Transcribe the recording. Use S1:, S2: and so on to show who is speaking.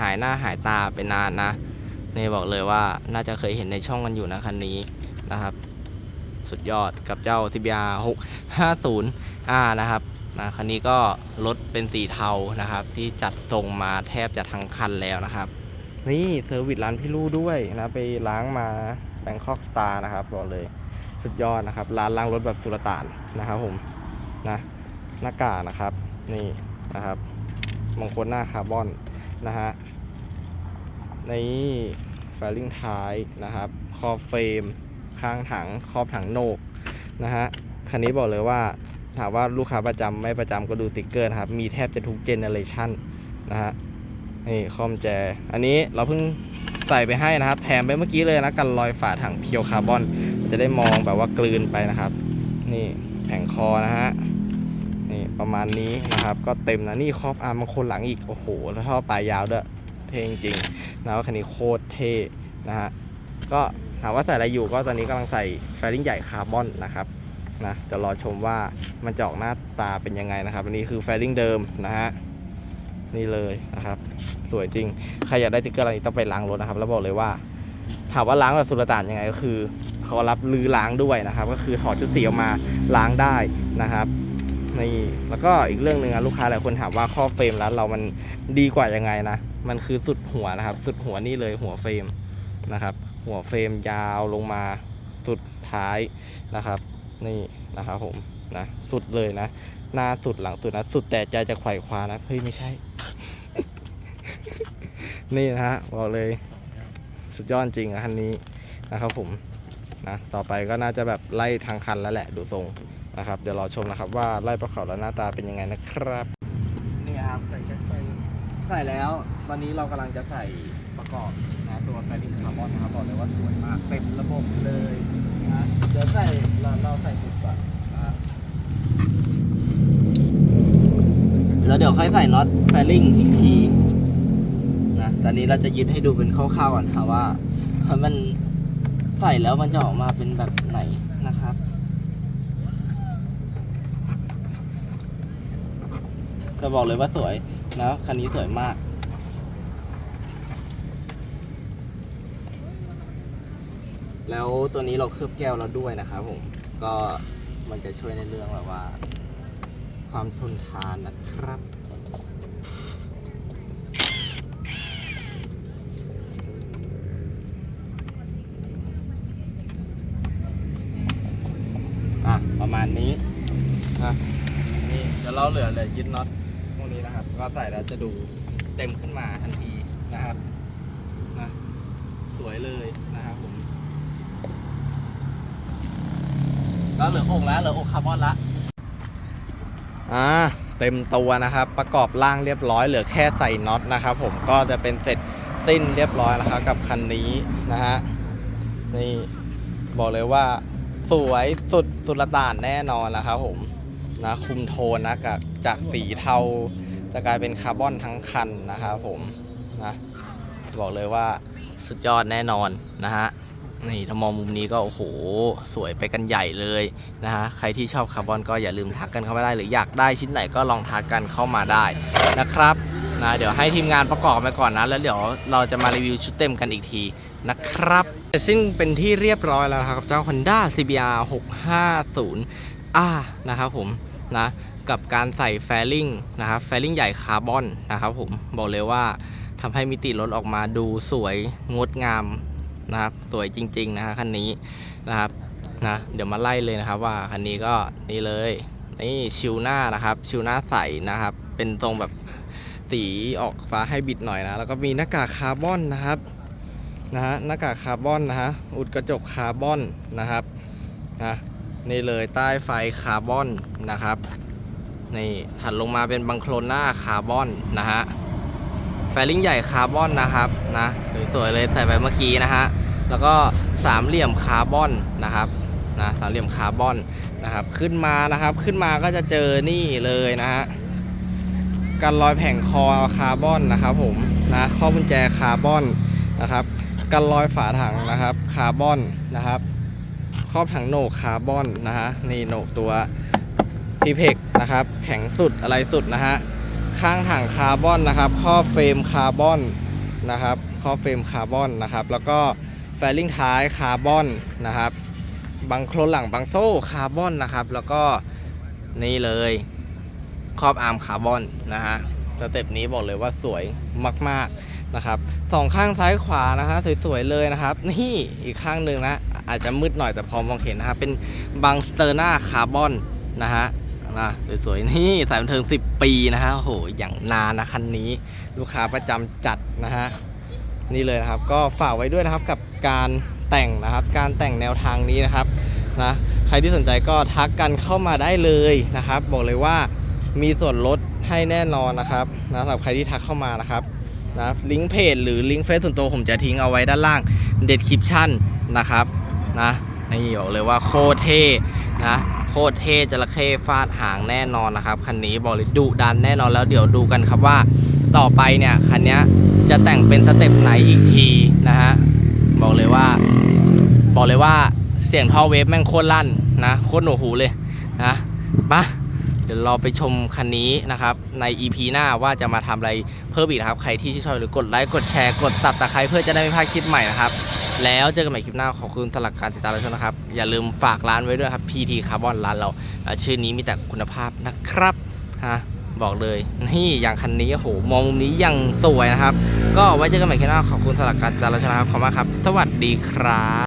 S1: หายหน้าหายตาไปนานนะนี่บอกเลยว่าน่าจะเคยเห็นในช่องกันอยู่นะคันนี้นะครับ สุดยอดกับเจ้า CBR 650 R นะครับนะคันนี้ก็รถเป็นสีเทานะครับ ที่จัดทรงมาแทบจะทั้งคันแล้วนะครับ นี่เซอร์วิสร้านพี่ลู่ด้วยนะไปล้างมาแบงคอกสตาร์นะครับบอกเลยสุดยอดนะครับ ร้านล้างรถแบบสุลต่านนะครับผมนะหน้ากากนะครับ นี่นะครับมงคลหน้าคาร์บอน นะฮะนี่แฟลิงท้ายนะครับ คอบเฟรม ข้างถัง คอบถังโหนกนะฮะคันนี้บอกเลยว่าถามว่าลูกค้าประจำไม่ประจำก็ดูติ๊กเกอร์นะครับ มีแทบจะทุกเจเนอเรชันนะฮะนี่คอมแจ อันนี้เราเพิ่งใส่ไปให้นะครับ แถมไปเมื่อกี้เลยนะกันรอยฝาถังเพียวคาร์บอน จะได้มองแบบว่ากลืนไปนะครับ นี่แผงคอนะฮะ นี่ประมาณนี้นะครับ ก็เต็มนะนี่ครอบอาร์มบางคนหลังอีก โอ้โห แล้วท่อปลายยาวด้วย เท่จริงๆนะว่าคันนี้โคตรเท่นะฮะก็ถามว่าใส่อะไรอยู่ก็ตอนนี้กำลังใส่แฟลิ่งใหญ่คาร์บอนนะครับนะเดี๋ยวรอชมว่ามันจะออกหน้าตาเป็นยังไงนะครับอันนี้คือแฟลิ่งเดิมนะฮะนี่เลยนะครับ สวยจริง ใครอยากได้ติ๊กเกอร์อะไรนี้ต้องไปล้างรถนะครับ แล้วบอกเลยว่า ถามว่าล้างแบบสุลต่านยังไงก็คือเขารับลือล้างด้วยนะครับ ก็คือถอดชุดสีออกมาล้างได้นะครับ นี่แล้วก็อีกเรื่องหนึ่งนะลูกค้าหลายคนถามว่าข้อเฟรมร้านเรามันดีกว่ายังไงนะ มันคือสุดหัวนะครับ สุดหัวนี่เลยหัวเฟรมนะครับ หัวเฟรมยาวลงมาสุดท้ายนะครับ นี่นะครับผมนะสุดเลยนะ หน้าสุดหลังสุดนะสุดแต่ใจจะไขว่คว้านะเฮ้ยไม่ใช่ นี่นะฮะบอกเลย สุดยอดจริงอะคันนี้นะครับผมนะต่อไปก็น่าจะแบบไล่ทางคันแล้วแหละดูทรง นะครับ เดี๋ยวรอชมนะครับว่าไล่ประเขาแล้วหน้าตาเป็นยังไงนะครับ นี่ครับใส่เช็คไฟใส่แล้วตอนนี้เรากำลังจะใส่ประกอบนะตัวไฟลิงคาร์บอนนะครับบอกเลยว่าสวยมากเต็มระบบเลยนะเดี๋ยวใส่เราเราใส่สุดก่อนนะแล้วเดี๋ยวค่อยใส่น็อตแฟลิงอีกทีนะตอนนี้เราจะยึดให้ดูเป็นคร่าวๆก่อนค่ะว่ามันใส่แล้วมันจะออกมาเป็นแบบไหนนะครับ จะบอกเลยว่าสวยนะคันนี้สวยมาก แล้วตัวนี้เราเคลือบแก้วเราด้วยนะครับผม ก็มันจะช่วยในเรื่องแบบว่า ความทนทานนะครับอะประมาณนี้นะนี่เดี๋ยวเราเหลือเลยยึดน็อต นะครับ ก็ใส่แล้วจะดูเต็มขึ้นมาทันทีนะครับนะสวยเลยนะครับผมก็เหลืออกแล้วเหลืออกคาร์บอนละอ่าเต็มตัวนะครับ ประกอบร่างเรียบร้อยเหลือแค่ใส่น็อตนะครับ ผมก็จะเป็นเสร็จสิ้นเรียบร้อยแล้วครับ กับคันนี้นะฮะนี่บอกเลยว่าสวยสุดสุดละต่านแน่นอนนะครับผมนะคุมโทนนะจากจากสีเทา จะกลายเป็นคาร์บอนทั้งคันนะครับผมนะบอกเลยว่าสุดยอดแน่นอนนะฮะนี่ถ้ามองมุมนี้ก็โอ้โห สวยไปกันใหญ่เลยนะฮะใครที่ชอบคาร์บอนก็อย่าลืมทักกันเข้ามาได้ หรืออยากได้ชิ้นไหนก็ลองทักกันเข้ามาได้นะครับนะเดี๋ยวให้ทีมงานประกอบไปก่อนนะ แล้วเดี๋ยวเราจะมารีวิวชุดเต็มกันอีกทีนะครับเสร็จสิ้นเป็นที่เรียบร้อยแล้วครับกับเจ้า Honda CBR 650 R นะครับผม นะกับการใส่แฟลิงนะครับแฟลิงใหญ่คาร์บอนนะครับผมบอกเลยว่าทำให้มิติรถออกมาดูสวยงดงามนะครับสวยจริงๆนะฮะคันนี้นะครับนะเดี๋ยวมาไล่เลยนะครับว่าคันนี้ก็นี่เลยนี่ชิวหน้านะครับ ชิวหน้าใสนะครับ เป็นตรงแบบสีออกฟ้าให้บิดหน่อยนะแล้วก็มีหน้ากากคาร์บอนนะครับนะฮะหน้ากากคาร์บอนนะฮะอุดกระจกคาร์บอนนะครับนะ นี่เลยใต้ไฟคาร์บอนนะครับนี่ถัดลงมาเป็นบังโคลนหน้าคาร์บอนนะฮะแฟลิงใหญ่คาร์บอนนะครับนะสวยๆเลยใส่ไปเมื่อกี้นะฮะแล้วก็สามเหลี่ยมคาร์บอนนะครับนะสามเหลี่ยมคาร์บอนนะครับขึ้นมานะครับขึ้นมาก็จะเจอนี่เลยนะฮะกันรอยแผงคอคาร์บอนนะครับผมนะข้อกุญแจคาร์บอนนะครับกันรอยฝาถังนะครับคาร์บอนนะครับ ครอบถังโหนกคาร์บอนนะฮะนี่โหนกตัวพีเพกนะครับ แข็งสุดอะไรสุดนะฮะข้างถังคาร์บอนนะครับครอบเฟรมคาร์บอนนะครับครอบเฟรมคาร์บอนนะครับ แล้วก็แฟลิงท้ายคาร์บอนนะครับบังโครนหลังบังโซ่คาร์บอนนะครับ แล้วก็นี่เลยครอบอาร์มคาร์บอนนะฮะสเต็ปนี้บอกเลยว่าสวยมาก ๆนะครับสองข้างซ้ายขวานะฮะสวยๆเลยนะครับ นี่อีกข้างหนึ่งนะ อาจจะมืดหน่อยแต่พอมองเห็นนะครับเป็นบังสเตอร์นาคาร์บอนนะฮะนะสวยๆนี่สายบันเทิง 10 ปีนะฮะโอ้โหอย่างนานนะคันนี้ ลูกค้าประจำจัดนะฮะนี่เลยนะครับ ก็ฝากไว้ด้วยนะครับกับการแต่งนะครับ การแต่งแนวทางนี้นะครับนะใครที่สนใจก็ทักกันเข้ามาได้เลยนะครับ บอกเลยว่ามีส่วนลดให้แน่นอนนะครับนะสำหรับใครที่ทักเข้ามานะครับนะลิงก์เพจหรือลิงก์เฟซส่วนตัวผมจะทิ้งเอาไว้ด้านล่างเด็ดคลิปชั่นนะครับ นะนี่บอกเลยว่าโคตรเท่นะโคตรเท่จระเข้ฟาดหางแน่นอนนะครับคันนี้บอกเลยดุดันแน่นอนแล้วเดี๋ยวดูกันครับว่าต่อไปเนี่ยคันนี้จะแต่งเป็นสเต็ปไหนอีกทีนะฮะบอกเลยว่า บอกเลยว่าเสียงท่อเวฟแม่งโคตรลั่นนะโคตรหนวกหูเลยนะมาเดี๋ยวเราไปชมคันนี้นะครับใน EP หน้าว่าจะมาทำอะไรเพิ่มอีกนะครับ ใครที่ชื่นชอบหรือกดไลค์กดแชร์กดตับตะไคร้เพื่อจะได้ไม่พลาดคลิปใหม่นะครับ แล้วเจอกันใหม่คลิปหน้าขอบคุณสำหรับการติดตามรับชมนะครับ อย่าลืมฝากร้านไว้ด้วยครับ PT Carbon ร้านเราอ่าชื่อนี้มีแต่คุณภาพนะครับฮะบอกเลยนี่อย่างคันนี้โอ้โหมองมุมนี้ยังสวยนะครับ ก็ไว้เจอกันใหม่คลิปหน้าขอบคุณสำหรับการติดตามรับชมนะครับขอบคุณมากครับ สวัสดีครับ